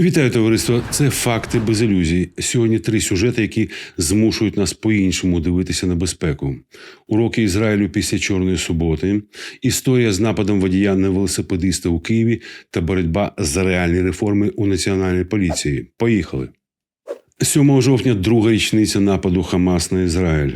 Вітаю товариство. Це факти без ілюзій. Сьогодні три сюжети, які змушують нас по-іншому дивитися на безпеку. Уроки Ізраїлю після Чорної суботи, історія з нападом водія на велосипедиста у Києві та боротьба за реальні реформи у національній поліції. Поїхали. 7 жовтня друга річниця нападу Хамас на Ізраїль.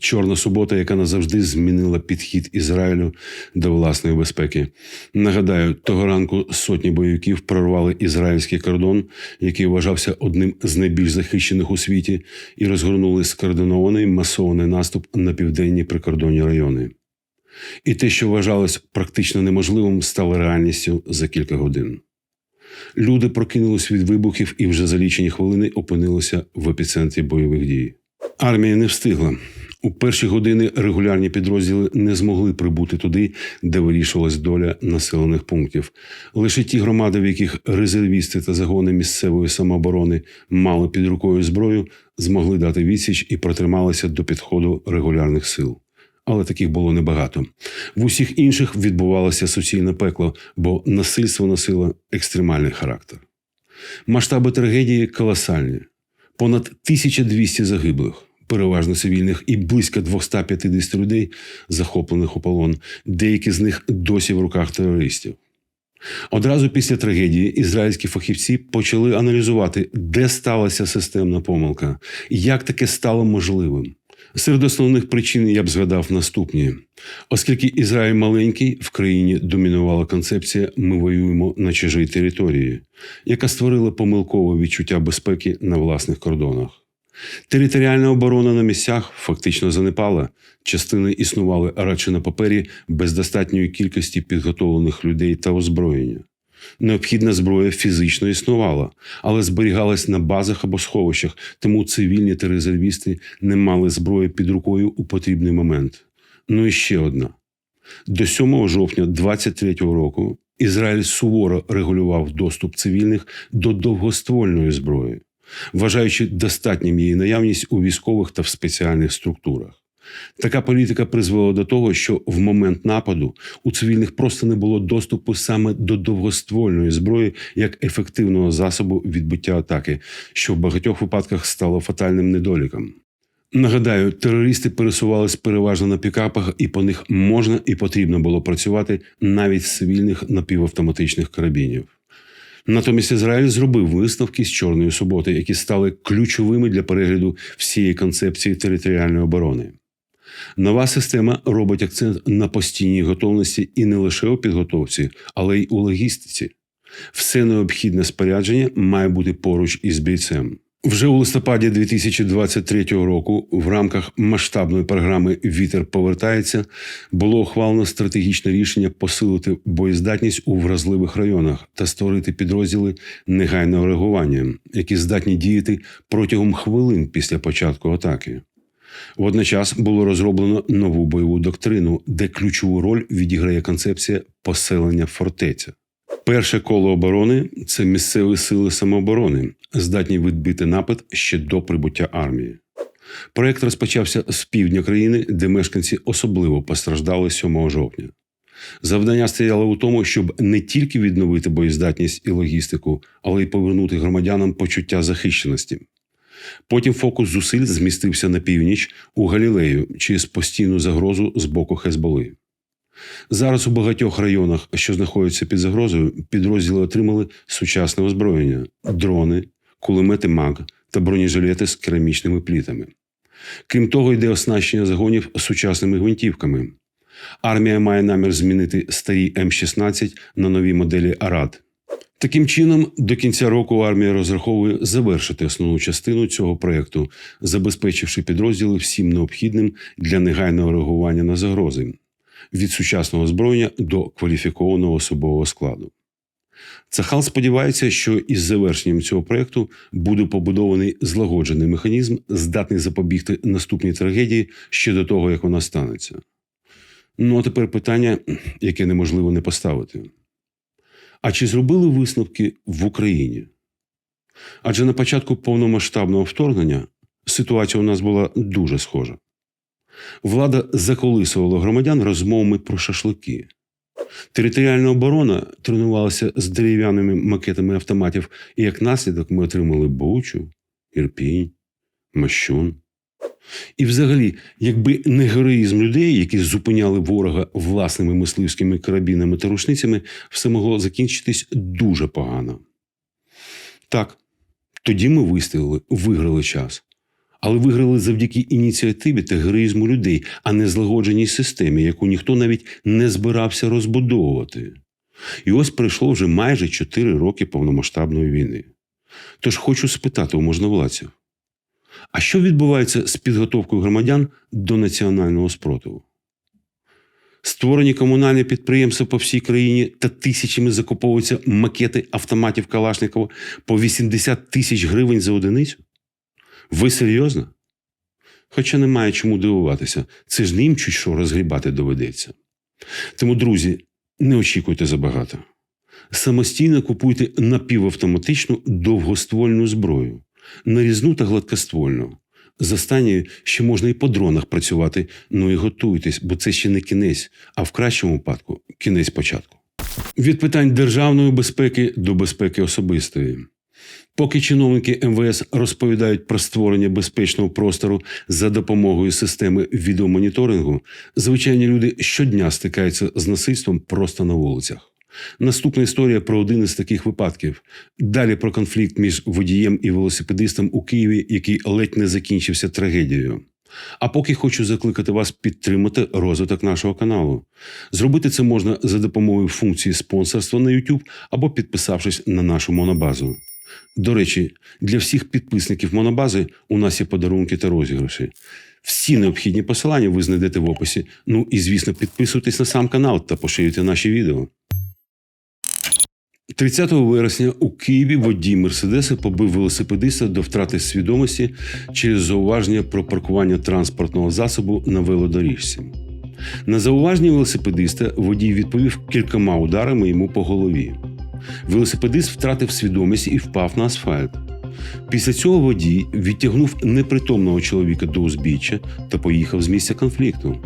Чорна субота, яка назавжди змінила підхід Ізраїлю до власної безпеки. Нагадаю, того ранку сотні бойовиків прорвали ізраїльський кордон, який вважався одним з найбільш захищених у світі, і розгорнули скоординований масований наступ на південні прикордонні райони. І те, що вважалось практично неможливим, стало реальністю за кілька годин. Люди прокинулись від вибухів і вже за лічені хвилини опинилися в епіцентрі бойових дій. Армія не встигла. У перші години регулярні підрозділи не змогли прибути туди, де вирішувалась доля населених пунктів. Лише ті громади, в яких резервісти та загони місцевої самооборони мали під рукою зброю, змогли дати відсіч і протрималися до підходу регулярних сил. Але таких було небагато. В усіх інших відбувалося суцільне пекло, бо насильство носило екстремальний характер. Масштаби трагедії колосальні: понад 1200 загиблих переважно цивільних, і близько 250 людей, захоплених у полон. Деякі з них досі в руках терористів. Одразу після трагедії ізраїльські фахівці почали аналізувати, де сталася системна помилка, як таке стало можливим. Серед основних причин я б згадав наступні: оскільки Ізраїль маленький, в країні домінувала концепція Ми воюємо на чужій території, яка створила помилкове відчуття безпеки на власних кордонах. Територіальна оборона на місцях фактично занепала. Частини існували радше на папері без достатньої кількості підготовлених людей та озброєння. Необхідна зброя фізично існувала, але зберігалась на базах або сховищах, тому цивільні та резервісти не мали зброї під рукою у потрібний момент. Ну і ще одна: до 7 жовтня 23-го року Ізраїль суворо регулював доступ цивільних до довгоствольної зброї вважаючи достатнім її наявність у військових та в спеціальних структурах. Така політика призвела до того, що в момент нападу у цивільних просто не було доступу саме до довгоствольної зброї як ефективного засобу відбиття атаки, що в багатьох випадках стало фатальним недоліком. Нагадаю, терористи пересувались переважно на пікапах, і по них можна і потрібно було працювати навіть з цивільних напівавтоматичних карабінів. Натомість Ізраїль зробив висновки з Чорної суботи, які стали ключовими для перегляду всієї концепції територіальної оборони. Нова система робить акцент на постійній готовності і не лише у підготовці, але й у логістиці. Все необхідне спорядження має бути поруч із бійцем. Вже у листопаді 2023 року, в рамках масштабної програми Вітер повертається було ухвалено стратегічне рішення посилити боєздатність у вразливих районах та створити підрозділи негайного реагування, які здатні діяти протягом хвилин після початку атаки. Водночас було розроблено нову бойову доктрину, де ключову роль відіграє концепція поселення фортеця. Перше коло оборони це місцеві сили самооборони, здатні відбити напад ще до прибуття армії. Проект розпочався з півдня країни, де мешканці особливо постраждали 7 жовтня. Завдання стояло у тому, щоб не тільки відновити боєздатність і логістику, але й повернути громадянам почуття захищеності. Потім фокус зусиль змістився на північ у Галілею через постійну загрозу з боку Хезболи. Зараз у багатьох районах, що знаходяться під загрозою, підрозділи отримали сучасне озброєння, дрони, кулемети МАГ та бронежилети з керамічними плітами. Крім того, йде оснащення загонів сучасними гвинтівками. Армія має намір змінити старі М16 на нові моделі Арад. Таким чином, до кінця року армія розраховує завершити основну частину цього проєкту, забезпечивши підрозділи всім необхідним для негайного реагування на загрози від сучасного озброєння до кваліфікованого особового складу. Цахал сподівається, що із завершенням цього проєкту буде побудований злагоджений механізм, здатний запобігти наступній трагедії ще до того, як вона станеться. Ну а тепер питання, яке неможливо не поставити. А чи зробили висновки в Україні? Адже на початку повномасштабного вторгнення ситуація у нас була дуже схожа. Влада заколисувала громадян розмовами про шашлики. Територіальна оборона тренувалася з дерев'яними макетами автоматів, і як наслідок ми отримали Бучу, Ірпінь, Мощун. І взагалі, якби не героїзм людей, які зупиняли ворога власними мисливськими карабінами та рушницями, все могло закінчитись дуже погано. Так, тоді ми вистояли, виграли час. Але виграли завдяки ініціативі та героїзму людей, а не злагодженій системі, яку ніхто навіть не збирався розбудовувати. І ось пройшло вже майже 4 роки повномасштабної війни. Тож хочу спитати у можновладців, а що відбувається з підготовкою громадян до національного спротиву? Створені комунальні підприємства по всій країні та тисячами закуповуються макети автоматів Калашникова по 80 тисяч гривень за одиницю? Ви серйозно? Хоча немає чому дивуватися, це ж ним чуть що розгрібати доведеться. Тому, друзі, не очікуйте забагато. Самостійно купуйте напівавтоматичну довгоствольну зброю, нарізну та гладкоствольну. З останньою ще можна і по дронах працювати, ну і готуйтесь, бо це ще не кінець, а в кращому випадку кінець початку. Від питань державної безпеки до безпеки особистої. Поки чиновники МВС розповідають про створення безпечного простору за допомогою системи відеомоніторингу, звичайні люди щодня стикаються з насильством просто на вулицях. Наступна історія про один із таких випадків. Далі про конфлікт між водієм і велосипедистом у Києві, який ледь не закінчився трагедією. А поки хочу закликати вас підтримати розвиток нашого каналу. Зробити це можна за допомогою функції спонсорства на YouTube або підписавшись на нашу монобазу. До речі, для всіх підписників монобази у нас є подарунки та розіграші. Всі необхідні посилання ви знайдете в описі. Ну і звісно, підписуйтесь на сам канал та поширюйте наші відео. 30 вересня у Києві водій Мерседеса побив велосипедиста до втрати свідомості через зауваження про паркування транспортного засобу на велодоріжці. На зауваження велосипедиста водій відповів кількома ударами йому по голові. Велосипедист втратив свідомість і впав на асфальт. Після цього водій відтягнув непритомного чоловіка до узбіччя та поїхав з місця конфлікту.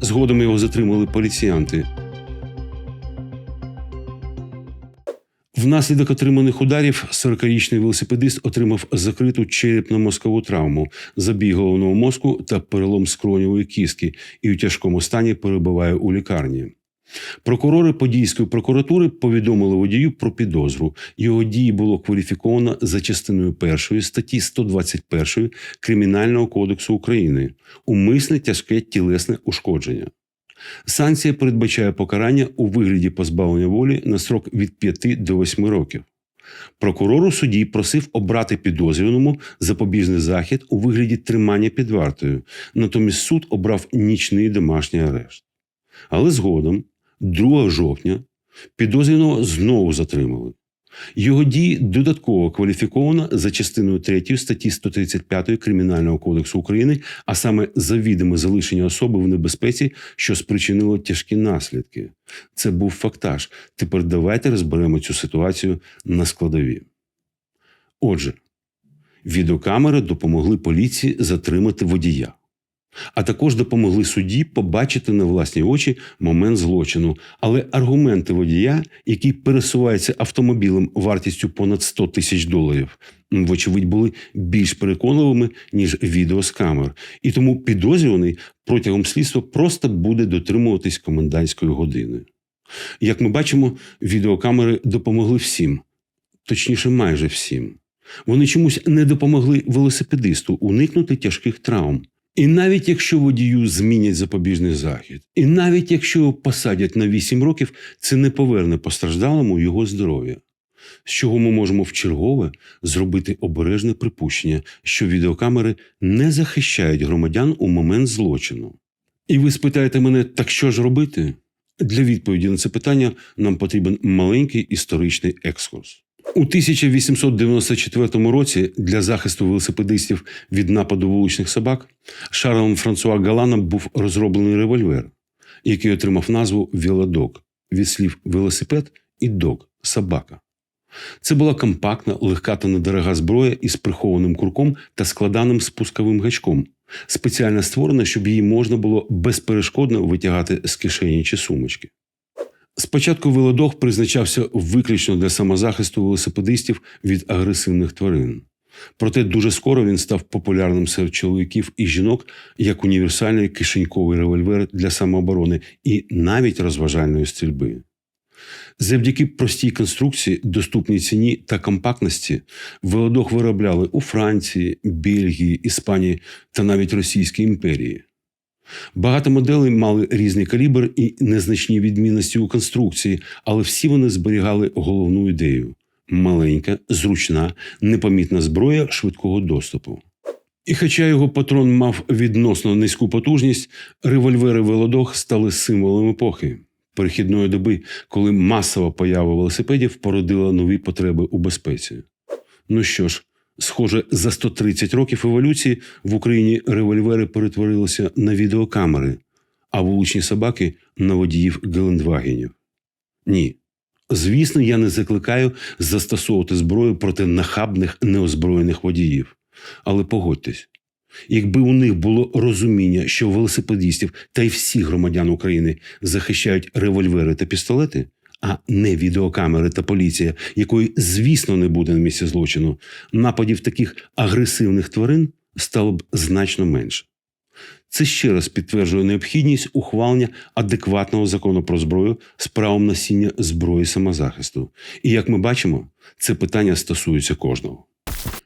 Згодом його затримали поліціянти. Внаслідок отриманих ударів 40-річний велосипедист отримав закриту черепно-мозкову травму, забій головного мозку та перелом скроневої кістки і у тяжкому стані перебуває у лікарні. Прокурори Подільської прокуратури повідомили водію про підозру. Його дії було кваліфіковано за частиною першої статті 121 Кримінального кодексу України умисне тяжке тілесне ушкодження. Санкція передбачає покарання у вигляді позбавлення волі на срок від 5 до 8 років. Прокурор у суді просив обрати підозрюваному запобіжний захід у вигляді тримання під вартою. Натомість суд обрав нічний домашній арешт. Але згодом, 2 жовтня, підозрюваного знову затримали. Його дії додатково кваліфіковано за частиною 3 статті 135 Кримінального кодексу України, а саме завідоме залишення особи в небезпеці, що спричинило тяжкі наслідки. Це був фактаж. Тепер давайте розберемо цю ситуацію на складові. Отже, відеокамери допомогли поліції затримати водія. А також допомогли судді побачити на власні очі момент злочину. Але аргументи водія, який пересувається автомобілем вартістю понад 100 тисяч доларів, вочевидь, були більш переконливими ніж відео з камер, і тому підозрюваний протягом слідства просто буде дотримуватись комендантської години. Як ми бачимо, відеокамери допомогли всім, точніше, майже всім. Вони чомусь не допомогли велосипедисту уникнути тяжких травм. І навіть якщо водію змінять запобіжний захід, і навіть якщо його посадять на 8 років, це не поверне постраждалому його здоров'я. З чого ми можемо вчергове зробити обережне припущення, що відеокамери не захищають громадян у момент злочину. І ви спитаєте мене, так що ж робити? Для відповіді на це питання нам потрібен маленький історичний екскурс. У 1894 році для захисту велосипедистів від нападу вуличних собак Шарлем Франсуа Галаном був розроблений револьвер, який отримав назву Велодок від слів велосипед і дог собака. Це була компактна, легка та недорога зброя із прихованим курком та складаним спусковим гачком, спеціально створена, щоб її можна було безперешкодно витягати з кишені чи сумочки. Спочатку велодох призначався виключно для самозахисту велосипедистів від агресивних тварин. Проте дуже скоро він став популярним серед чоловіків і жінок як універсальний кишеньковий револьвер для самооборони і навіть розважальної стрільби. Завдяки простій конструкції, доступній ціні та компактності, велодох виробляли у Франції, Бельгії, Іспанії та навіть Російській імперії. Багато моделей мали різний калібр і незначні відмінності у конструкції, але всі вони зберігали головну ідею маленька, зручна, непомітна зброя швидкого доступу. І хоча його патрон мав відносно низьку потужність, револьвери Велодох стали символом епохи перехідної доби, коли масова поява велосипедів породила нові потреби у безпеці. Ну що ж, схоже, за 130 років еволюції в Україні револьвери перетворилися на відеокамери, а вуличні собаки на водіїв Гелендвагенів. Ні. Звісно, я не закликаю застосовувати зброю проти нахабних неозброєних водіїв. Але погодьтесь, якби у них було розуміння, що велосипедистів та й всіх громадян України захищають револьвери та пістолети, а не відеокамери та поліція, якої, звісно, не буде на місці злочину, нападів таких агресивних тварин стало б значно менше. Це ще раз підтверджує необхідність ухвалення адекватного закону про зброю з правом носіння зброї самозахисту. І як ми бачимо, це питання стосується кожного.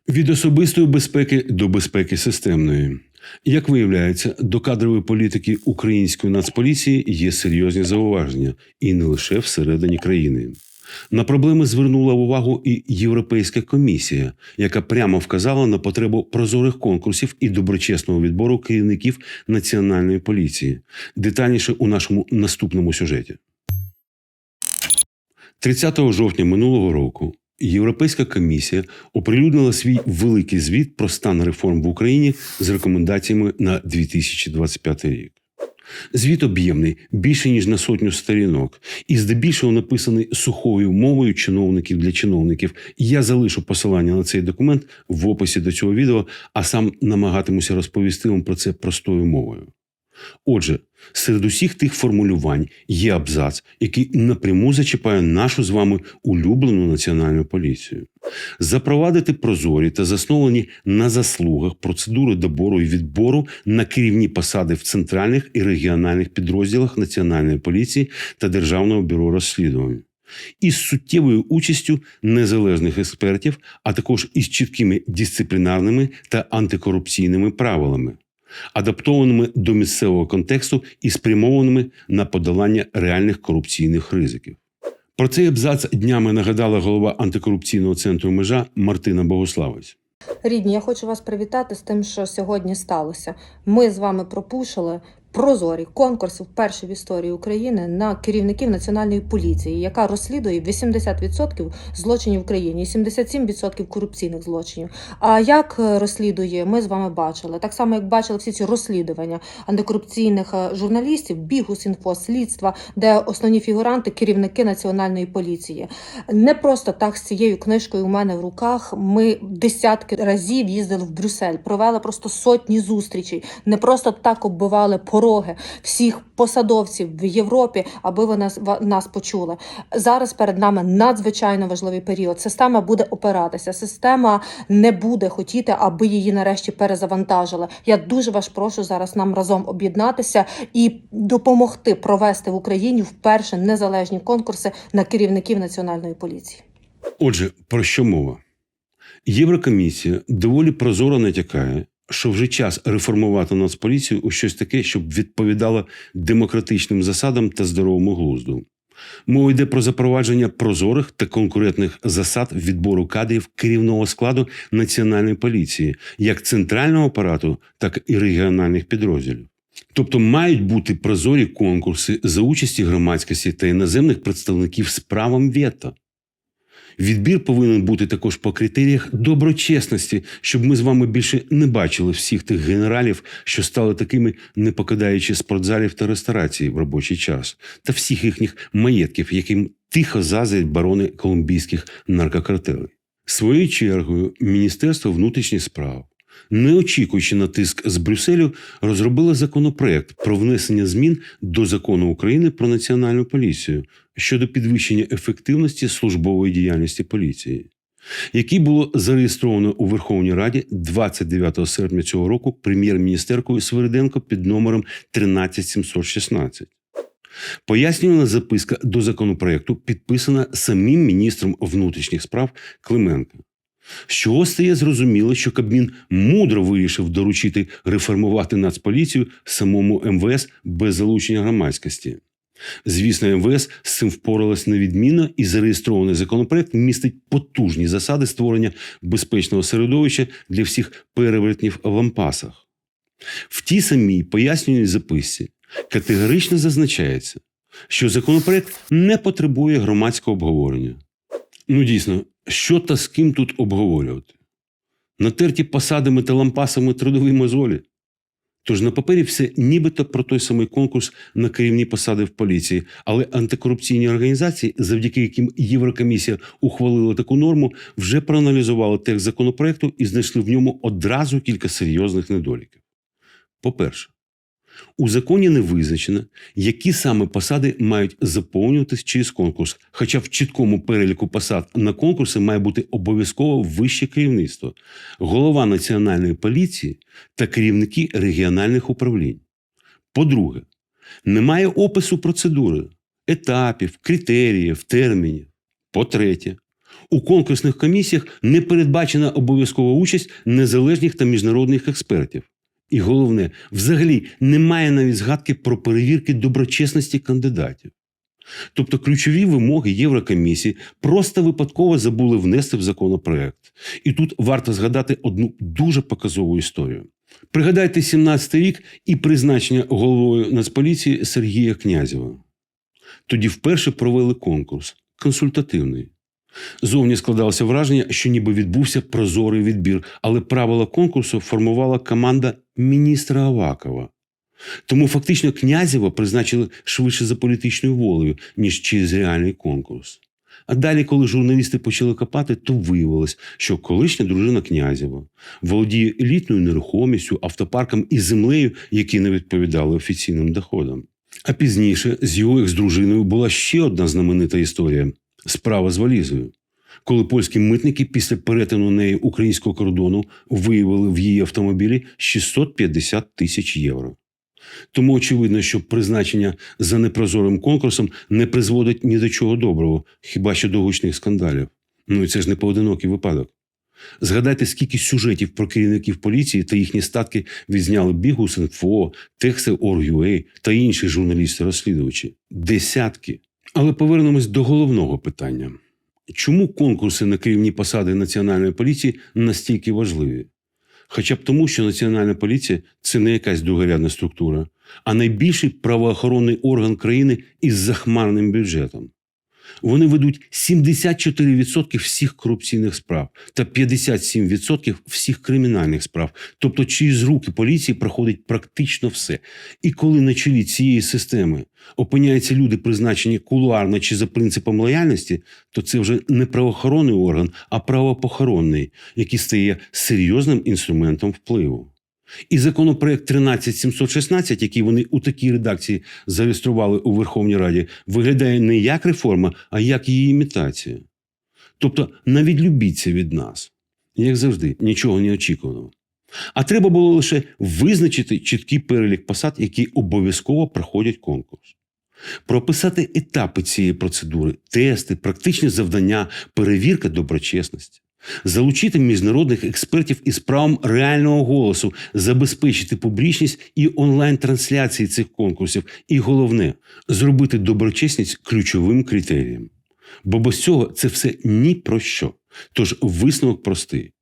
Від особистої безпеки до безпеки системної. Як виявляється, до кадрової політики української нацполіції є серйозні зауваження, і не лише всередині країни. На проблеми звернула увагу і Європейська комісія, яка прямо вказала на потребу прозорих конкурсів і доброчесного відбору керівників національної поліції. Детальніше у нашому наступному сюжеті. 30 жовтня минулого року Європейська комісія оприлюднила свій великий звіт про стан реформ в Україні з рекомендаціями на 2025 рік. Звіт об'ємний більше ніж на сотню сторінок, і здебільшого написаний сухою мовою чиновників для чиновників. Я залишу посилання на цей документ в описі до цього відео, а сам намагатимуся розповісти вам про це простою мовою. Отже, серед усіх тих формулювань є абзац, який напряму зачіпає нашу з вами улюблену національну поліцію. Запровадити прозорі та засновані на заслугах процедури добору і відбору на керівні посади в центральних і регіональних підрозділах Національної поліції та Державного бюро розслідувань. Із суттєвою участю незалежних експертів, а також із чіткими дисциплінарними та антикорупційними правилами адаптованими до місцевого контексту і спрямованими на подолання реальних корупційних ризиків. Про цей абзац днями нагадала голова антикорупційного центру межа Мартина Богославець. Рідні, я хочу вас привітати з тим, що сьогодні сталося. Ми з вами пропушили прозорі конкурси вперше в історії України на керівників національної поліції, яка розслідує 80% злочинів в країні і 77% корупційних злочинів. А як е, розслідує, ми з вами бачили так само, як бачили всі ці розслідування антикорупційних е, журналістів, бігус.інфо, слідства, де основні фігуранти керівники національної поліції. Не просто так з цією книжкою у мене в руках. Ми десятки разів їздили в Брюссель, провели просто сотні зустрічей. Не просто так оббивали пороги всіх посадовців в Європі, аби ви нас почули. Зараз перед нами надзвичайно важливий період. Система буде опиратися. Система не буде хотіти, аби її нарешті перезавантажили. Я дуже вас прошу зараз нам разом об'єднатися і допомогти провести в Україні вперше незалежні конкурси на керівників національної поліції. Отже, про що мова? Єврокомісія доволі прозоро натякає, що вже час реформувати Нацполіцію у щось таке, щоб відповідало демократичним засадам та здоровому глузду. Мова йде про запровадження прозорих та конкурентних засад відбору кадрів керівного складу національної поліції, як центрального апарату, так і регіональних підрозділів. Тобто мають бути прозорі конкурси за участі громадськості та іноземних представників з правом вето. Відбір повинен бути також по критеріях доброчесності, щоб ми з вами більше не бачили всіх тих генералів, що стали такими, не покидаючи спортзалів та ресторації в робочий час, та всіх їхніх маєтків, яким тихо зазрять барони колумбійських наркокартелей. Своєю чергою Міністерство внутрішніх справ не очікуючи на тиск з Брюсселю, розробила законопроект про внесення змін до закону України про національну поліцію щодо підвищення ефективності службової діяльності поліції, який було зареєстровано у Верховній Раді 29 серпня цього року прем'єр-міністеркою Свириденко під номером 13716. Пояснювана записка до законопроекту підписана самим міністром внутрішніх справ Клименко. З чого стає зрозуміло, що Кабмін мудро вирішив доручити реформувати Нацполіцію самому МВС без залучення громадськості. Звісно, МВС з цим впоралась невідмінно, і зареєстрований законопроект містить потужні засади створення безпечного середовища для всіх перевертнів в лампасах. В тій самій пояснювальній записці категорично зазначається, що законопроект не потребує громадського обговорення. Ну, дійсно, що та з ким тут обговорювати? Натерті посадами та лампасами трудові мозолі. Тож на папері все нібито про той самий конкурс на керівні посади в поліції, але антикорупційні організації, завдяки яким Єврокомісія ухвалила таку норму, вже проаналізували текст законопроекту і знайшли в ньому одразу кілька серйозних недоліків. По-перше, у законі не визначено, які саме посади мають заповнюватись через конкурс, хоча в чіткому переліку посад на конкурси має бути обов'язково вище керівництво, голова національної поліції та керівники регіональних управлінь. По-друге, немає опису процедури, етапів, критеріїв, термінів. По-третє, у конкурсних комісіях не передбачена обов'язкова участь незалежних та міжнародних експертів. І головне, взагалі немає навіть згадки про перевірки доброчесності кандидатів. Тобто ключові вимоги Єврокомісії просто випадково забули внести в законопроект. І тут варто згадати одну дуже показову історію. Пригадайте 17-й рік і призначення головою Нацполіції Сергія Князєва. Тоді вперше провели конкурс консультативний. Зовні складалося враження, що ніби відбувся прозорий відбір, але правила конкурсу формувала команда міністра Авакова. Тому фактично Князєва призначили швидше за політичною волею, ніж через реальний конкурс. А далі, коли журналісти почали копати, то виявилось, що колишня дружина Князєва володіє елітною нерухомістю, автопарком і землею, які не відповідали офіційним доходам. А пізніше з його екс-дружиною була ще одна знаменита історія справа з валізою. Коли польські митники після перетину неї українського кордону виявили в її автомобілі 650 тисяч євро. Тому очевидно, що призначення за непрозорим конкурсом не призводить ні до чого доброго, хіба що до гучних скандалів. Ну і це ж не поодинокий випадок. Згадайте, скільки сюжетів про керівників поліції та їхні статки відзняли Бігус.Інфо, Тексти Орг.ua та інші журналісти-розслідувачі. Десятки. Але повернемось до головного питання: чому конкурси на керівні посади національної поліції настільки важливі? Хоча б тому, що Національна поліція це не якась другорядна структура, а найбільший правоохоронний орган країни із захмарним бюджетом. Вони ведуть 74% всіх корупційних справ та 57% всіх кримінальних справ. Тобто, через руки поліції проходить практично все. І коли на чолі цієї системи опиняються люди, призначені кулуарно чи за принципом лояльності, то це вже не правоохоронний орган, а правопохоронний, який стає серйозним інструментом впливу. І законопроект 13716, який вони у такій редакції зареєстрували у Верховній Раді, виглядає не як реформа, а як її імітація. Тобто навіть любіться від нас, як завжди, нічого не очікуваного. А треба було лише визначити чіткий перелік посад, які обов'язково проходять конкурс. Прописати етапи цієї процедури, тести, практичні завдання, перевірка доброчесності. Залучити міжнародних експертів із правом реального голосу, забезпечити публічність і онлайн-трансляції цих конкурсів. І головне зробити доброчесність ключовим критерієм. Бо без цього це все ні про що. Тож висновок простий.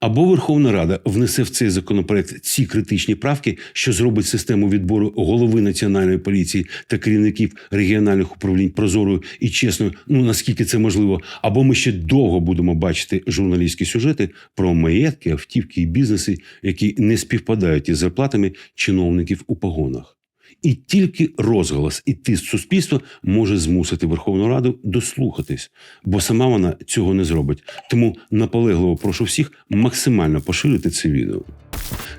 Або Верховна Рада внесе в цей законопроект ці критичні правки, що зробить систему відбору голови національної поліції та керівників регіональних управлінь прозорою і чесною, ну наскільки це можливо, або ми ще довго будемо бачити журналістські сюжети про маєтки, автівки і бізнеси, які не співпадають із зарплатами чиновників у погонах. І тільки розголос і тиск суспільства може змусити Верховну Раду дослухатись, бо сама вона цього не зробить. Тому наполегливо прошу всіх максимально поширити це відео.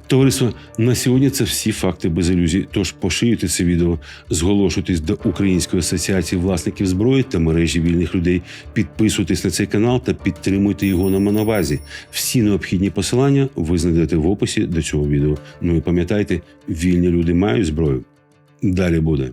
Товариство, на сьогодні це всі факти без ілюзій. Тож поширюйте це відео, зголошуйтесь до Української асоціації власників зброї та мережі вільних людей. Підписуйтесь на цей канал та підтримуйте його на Моновазі. Всі необхідні посилання ви знайдете в описі до цього відео. Ну і пам'ятайте, вільні люди мають зброю. Далі буде.